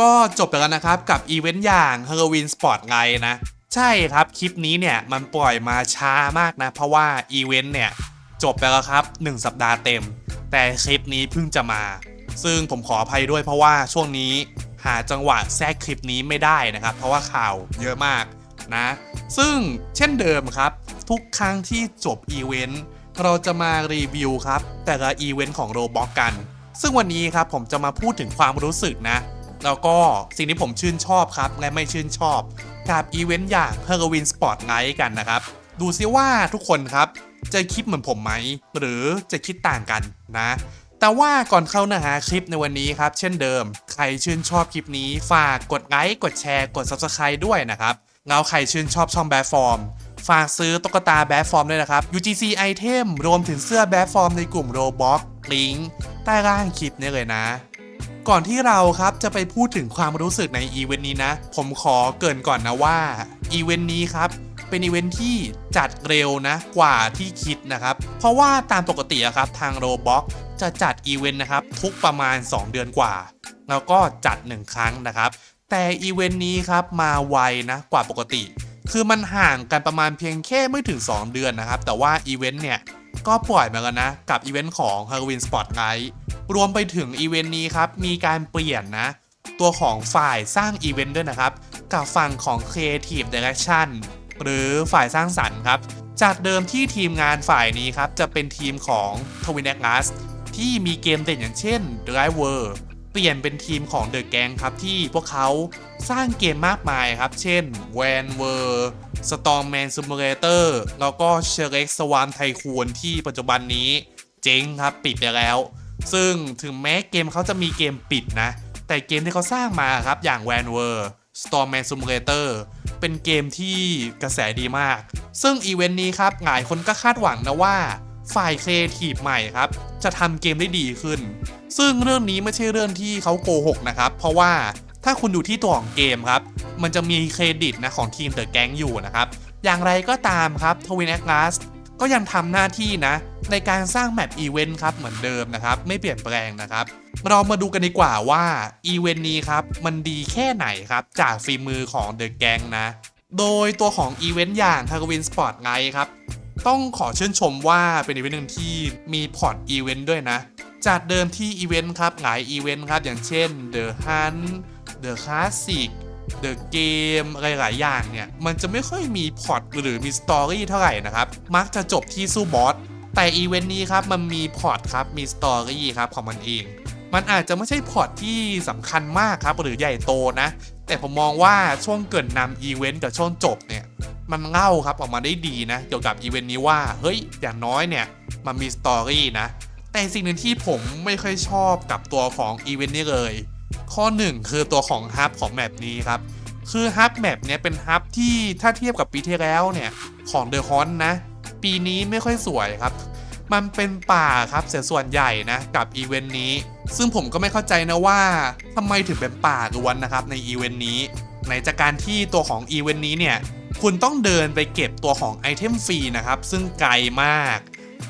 ก็จบไปแล้วนะครับกับอีเวนต์อย่าง Halloween Sport ไงนะ ใช่ครับคลิปนี้เนี่ยมันปล่อยมาช้ามากนะ เพราะว่าอีเวนต์เนี่ยจบไปแล้วครับ 1 สัปดาห์เต็ม แต่คลิปนี้เพิ่งจะมา ซึ่งผมขออภัยด้วยเพราะว่าช่วงนี้หาจังหวะแทรกคลิปนี้ไม่ได้นะครับ เพราะว่าข่าวเยอะมากนะ ซึ่งเช่นเดิมครับ ทุกครั้งที่จบอีเวนต์เราจะมารีวิวครับ แต่ละอีเวนต์ของโรบ็อกกัน ซึ่งวันนี้ครับผมจะมาพูดถึงความรู้สึกนะ แล้วก็สิ่งที่ผมชื่นชอบครับ และไม่ชื่นชอบกับอีเวนต์อย่าง Halloween Sport Night กันนะครับ ดูซิว่าทุกคนครับจะคิดเหมือนผมไหม หรือจะคิดต่างกันนะ แต่ว่าก่อนเข้าเนื้อหาคลิปในวันนี้ครับ เช่นเดิม ใครชื่นชอบคลิปนี้ ฝากกดไลค์กดแชร์กด Subscribe ด้วยนะครับแล้วใครชื่นชอบช่องแบฟอร์มฝากซื้อตุ๊กตาแบฟอร์มด้วยนะครับ UGC Item รวมถึงเสื้อแบฟอร์มในกลุ่ม Roblox ลิงก์ใต้ล่างคลิปนี้เลยนะ ก่อนที่เราครับจะไปพูดถึงความรู้สึกในอีเวนต์นี้นะ ผมขอเกินก่อนนะว่าอีเวนต์นี้ครับเป็นอีเวนต์ที่จัดเร็วนะกว่าที่คิดนะครับ เพราะว่าตามปกติอะครับทาง Roblox จะจัดอีเวนต์นะครับทุกประมาณ 2 เดือนกว่า แล้วก็จัด 1 ครั้งนะครับ แต่อีเวนต์นี้ครับมาไวนะกว่าปกติ คือมันห่างกันประมาณเพียงแค่ไม่ถึง 2 เดือนนะครับ แต่ว่าอีเวนต์เนี่ยก็ปล่อยมาแล้วนะ กับอีเวนต์ของ Halloween Sport Night รวมไปถึงอีเวนต์นี้ครับมีการเปลี่ยนนะ ตัวของฝ่ายสร้างอีเวนต์ด้วยนะครับ กับฝั่งของ Creative Direction หรือฝ่ายสร้างสรรค์ครับ จากเดิมที่ทีมงานฝ่ายนี้ครับ จะเป็นทีมของ Twin a g a s ที่มีเกมเด่นอย่างเช่น Driver เปลี่ยนเป็นทีมของ The Gang ครับ ที่พวกเขาสร้างเกมมากมายครับ เช่น Van w o r Stormman Simulator แล้วก็ s h r e k Swarm Tycoon ที่ปัจจุบันนี้ เจ๊งครับ ปิดไปแล้ว ซึ่งถึงแม้เกมเขาจะมีเกมปิดนะ แต่เกมที่เขาสร้างมาครับ อย่าง Van w o r Stormman Simulator เป็นเกมที่กระแสดีมาก ซึ่งอีเวนต์นี้ครับหลายคนก็คาดหวังนะว่าฝ่ายครีเอทีฟใหม่ครับ จะทำเกมได้ดีขึ้น ซึ่งเรื่องนี้ไม่ใช่เรื่องที่เขาโกหกนะครับ เพราะว่าถ้าคุณดูที่ตัวของเกมครับ มันจะมีเครดิตนะของทีมเดอะแก๊งอยู่นะครับ อย่างไรก็ตามครับทวินแอคลาสก็ยังทำหน้าที่นะ ในการสร้างแมปอีเวนต์ครับเหมือนเดิมนะครับไม่เปลี่ยนแปลงนะครับ เรามาดูกันดีกว่าว่าอีเวนต์นี้ครับมันดีแค่ไหนครับจากฝีมือของเดอะแกงนะ โดยตัวของอีเวนต์อย่าง h a l l o w e e n Sport ไงครับต้องขอชื่นชมว่าเป็นอีเวนต์หนึ่งที่มีพอร์ตอีเวนต์ด้วยนะ จากเดิมที่อีเวนต์ครับหลายอีเวนต์ครับอย่างเช่น The Hunt The Classic The Game อะไรหลายอย่างเนี่ย มันจะไม่ค่อยมีพอร์ตหรือมีสตอรี่เท่าไหร่นะครับ มักจะจบที่สู้บอส แต่อีเวนต์นี้ครับมันมีพอร์ตครับมีสตอรี่ครับของมันเอง มันอาจจะไม่ใช่พอร์ตที่สำคัญมากครับหรือใหญ่โตนะ แต่ผมมองว่าช่วงเกิดนำอีเวนต์กับช่วงจบเนี่ยมันเล่าครับออกมาได้ดีนะ เกี่ยวกับอีเวนต์นี้ว่าเฮ้ยอย่างน้อยเนี่ยมันมีสตอรี่นะแต่สิ่งหนึ่งที่ผมไม่ค่อยชอบกับตัวของอีเวนต์นี้เลย ข้อหนึ่งคือตัวของฮับของแมปนี้ครับคือฮับแมปเนี่ยเป็นฮับที่ถ้าเทียบกับปีที่แล้วเนี่ยของเดอะฮอนนะ ปีนี้ไม่ค่อยสวยครับ มันเป็นป่าครับเสียส่วนใหญ่นะกับอีเวนต์นี้ ซึ่งผมก็ไม่เข้าใจนะว่าทำไมถึงเป็นป่าล้วนนะครับในอีเวนต์นี้ในจากการที่ตัวของอีเวนต์นี้เนี่ยคุณต้องเดินไปเก็บตัวของไอเทมฟรีนะครับ ซึ่งไกลมาก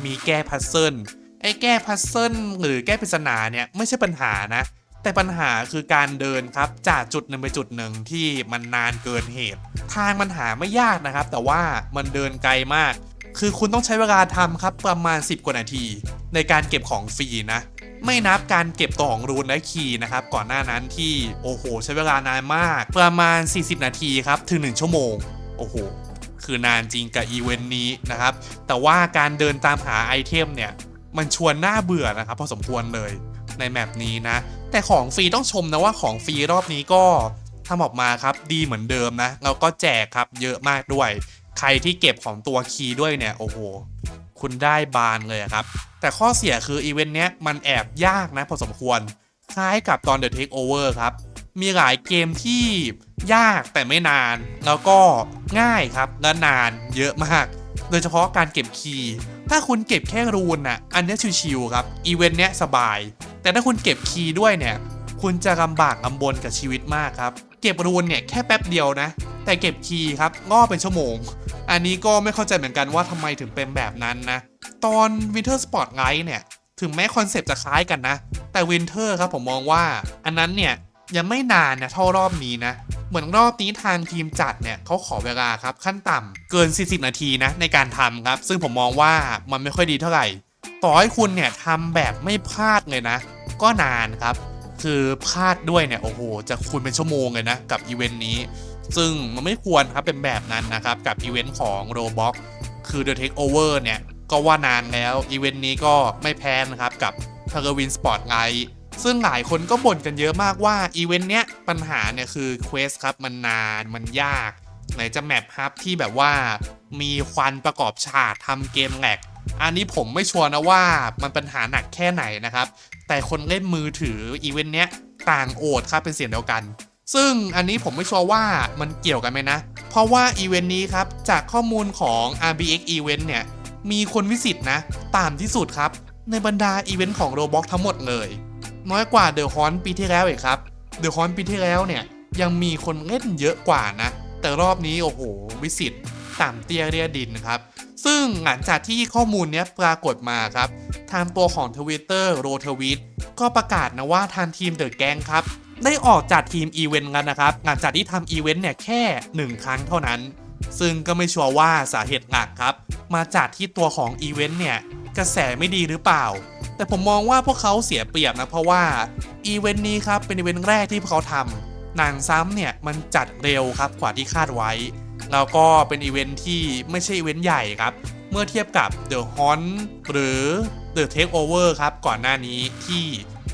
มีแก้พัซเซิลไอ้แก้พัซเซิลหรือแก้ปริศนาเนี่ยไม่ใช่ปัญหานะ แต่ปัญหาคือการเดินครับจากจุดหนึ่งไปจุดหนึ่งที่มันนานเกินเหตุ ทางมันหาไม่ยากนะครับ แต่ว่ามันเดินไกลมาก คือคุณต้องใช้เวลาทำครับประมาณ 10 กว่านาที ในการเก็บของฟรีนะ ไม่นับการเก็บตัวของรูนและคีย์นะครับ ก่อนหน้านั้นที่โอ้โห ใช้เวลานานมาก ประมาณ 40 นาทีครับถึง 1 ชั่วโมง โอ้โห คือนานจริงกับอีเวนต์นี้นะครับ แต่ว่าการเดินตามหาไอเทมเนี่ย มันชวนน่าเบื่อนะครับพอสมควรเลยในแมปนี้นะ แต่ของฟรีต้องชมนะว่าของฟรีรอบนี้ก็ทำออกมาครับดีเหมือนเดิมนะแล้วก็แจกครับเยอะมากด้วย ใครที่เก็บของตัวคีย์ด้วยเนี่ยโอ้โหคุณได้บานเลยครับ แต่ข้อเสียคืออีเวนต์เนี้ยมันแอบยากนะพอสมควร คล้ายกับตอน The Takeover ครับ มีหลายเกมที่ยากแต่ไม่นาน แล้วก็ง่ายครับและนานเยอะมาก โดยเฉพาะการเก็บคีย์ถ้าคุณเก็บแค่รูนน่ะอันเนี้ยชิวๆครับอีเวนต์เนี้ยสบาย แต่ถ้าคุณเก็บคีย์ด้วยเนี่ย คุณจะลำบากลำบนกับชีวิตมากครับ เก็บรูนเนี่ยแค่แป๊บเดียวนะ แต่เก็บคีย์ครับงอเป็นชั่วโมง อันนี้ก็ไม่เข้าใจเหมือนกันว่าทำไมถึงเป็นแบบนั้นนะ ตอน Winter Sport Night เนี่ย ถึงแม้คอนเซปต์จะคล้ายกันนะ แต่ Winter ครับผมมองว่า อันนั้นเนี่ยยังไม่นานนะเท่ารอบนี้นะเหมือนรอบนี้ทางทีมจัดเนี่ยเขาขอเวลาครับขั้นต่ำเกิน 40 นาทีนะในการทำครับ ซึ่งผมมองว่ามันไม่ค่อยดีเท่าไหร่ ต่อให้คุณเนี่ยทำแบบไม่พลาดเลยนะ ก็นานครับ คือพลาดด้วยเนี่ยโอ้โหจะคูณเป็นชั่วโมงเลยนะ กับอีเวนต์นี้ ซึ่งมันไม่ควรครับเป็นแบบนั้นนะครับ กับอีเวนต์ของ Roblox คือ The Takeover เนี่ยก็ว่านานแล้วอีเวนต์นี้ก็ไม่แพ้นะครับกับ t a g e r w i n Sport Night ซึ่งหลายคนก็บ่นกันเยอะมากว่าอีเวนต์เนี้ยปัญหาเนี่ยคือเควสครับมันนานมันยาก ไหนจะแมปฮับที่แบบว่ามีควันประกอบฉากทำเกมแหลก อันนี้ผมไม่ชัวร์นะว่ามันปัญหาหนักแค่ไหนนะครับ แต่คนเล่นมือถืออีเวนต์เนี้ยต่างโอดครับเป็นเสียงเดียวกัน ซึ่งอันนี้ผมไม่ชัวร์ว่ามันเกี่ยวกันไหมนะ เพราะว่าอีเวนต์นี้ครับ จากข้อมูลของ RBX Event เนี่ย มีคนวิสิตนะต่ำที่สุดครับ ในบรรดาอีเวนต์ของ Roblox ทั้งหมดเลย น้อยกว่า The h o n ปีที่แล้วอีกครับ The h o n ปีที่แล้วเนี่ยยังมีคนเล่นเยอะกว่านะ แต่รอบนี้โอ้โหวิสิตต่ำเตี้ยเรียดินครับ ซึ่งหลังจากที่ข้อมูลนี้ปรากฏมาครับ ทางตัวของ Twitter โรทวิตก็ประกาศนะว่าทางทีมเดอะแกงครับ ได้ออกจากทีมอีเวนต์กันนะครับ หลังจากที่ทำอีเวนต์เนี่ยแค่ 1 ครั้งเท่านั้น ซึ่งก็ไม่ชัวร์ว่าสาเหตุหลักครับ มาจากที่ตัวของอีเวนต์เนี่ยกระแสไม่ดีหรือเปล่า แต่ผมมองว่าพวกเขาเสียเปรียบนะเพราะว่าอีเวนต์นี้ครับเป็นอีเวนต์แรกที่พวกเขาทำหนังซ้ำเนี่ยมันจัดเร็วครับกว่าที่คาดไว้ แล้วก็เป็นอีเวนต์ที่ไม่ใช่อีเวนต์ใหญ่ครับ เมื่อเทียบกับ The h o n หรือ The Takeover ครับ ก่อนหน้านี้ที่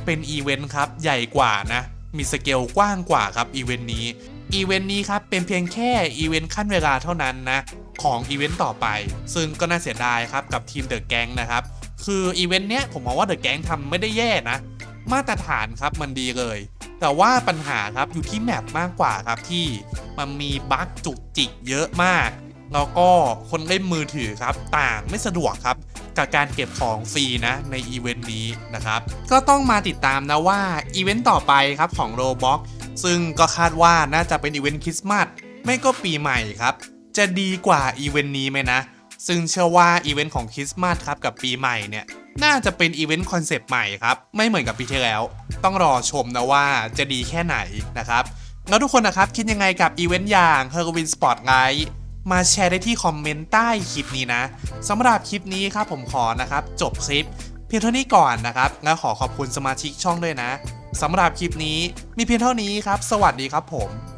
เป็นอีเวนต์ครับใหญ่กว่านะ มีสเกลกว้างกว่าครับอีเวนต์นี้อีเวนต์นี้ครับเป็นเพียงแค่อีเวนต์ขั้นเวลาเท่านั้นนะ ของอีเวนต์ต่อไป ซึ่งก็น่าเสียดายครับกับทีมเดอะแก๊งนะครับ คืออีเวนต์เนี้ยผมมองว่าเดอะแก๊งทำไม่ได้แย่นะ มาตรฐานครับมันดีเลย แต่ว่าปัญหาครับอยู่ที่แมปมากกว่าครับที่มันมีบั๊กจุกจิกเยอะมากแล้วก็คนเล่นมือถือครับ ต่างไม่สะดวกครับ กับการเก็บของฟรีนะในอีเวนต์นี้นะครับ ก็ต้องมาติดตามนะว่าอีเวนต์ต่อไปครับของ Roblox ซึ่งก็คาดว่าน่าจะเป็นอีเวนต์คริสต์มาสไม่ก็ปีใหม่ครับ จะดีกว่าอีเวนต์นี้ไหมนะ ซึ่งเชื่อว่าอีเวนต์ของคริสต์มาสครับกับปีใหม่เนี่ย น่าจะเป็นอีเวนต์คอนเซปต์ใหม่ครับ ไม่เหมือนกับปีที่แล้ว ต้องรอชมนะว่าจะดีแค่ไหนนะครับแล้วทุกคนนะครับ คิดยังไงกับอีเวนต์อย่าง h e r o w i n Sport Night มาแชร์ได้ที่คอมเมนต์ใต้คลิปนี้นะสำหรับคลิปนี้ครับผมขอนะครับ จบคลิป เพียงเท่านี้ก่อนนะครับและขอขอบคุณสมาชิกช่องด้วยนะสำหรับคลิปนี้มีเพียงเท่านี้ครับ สวัสดีครับผม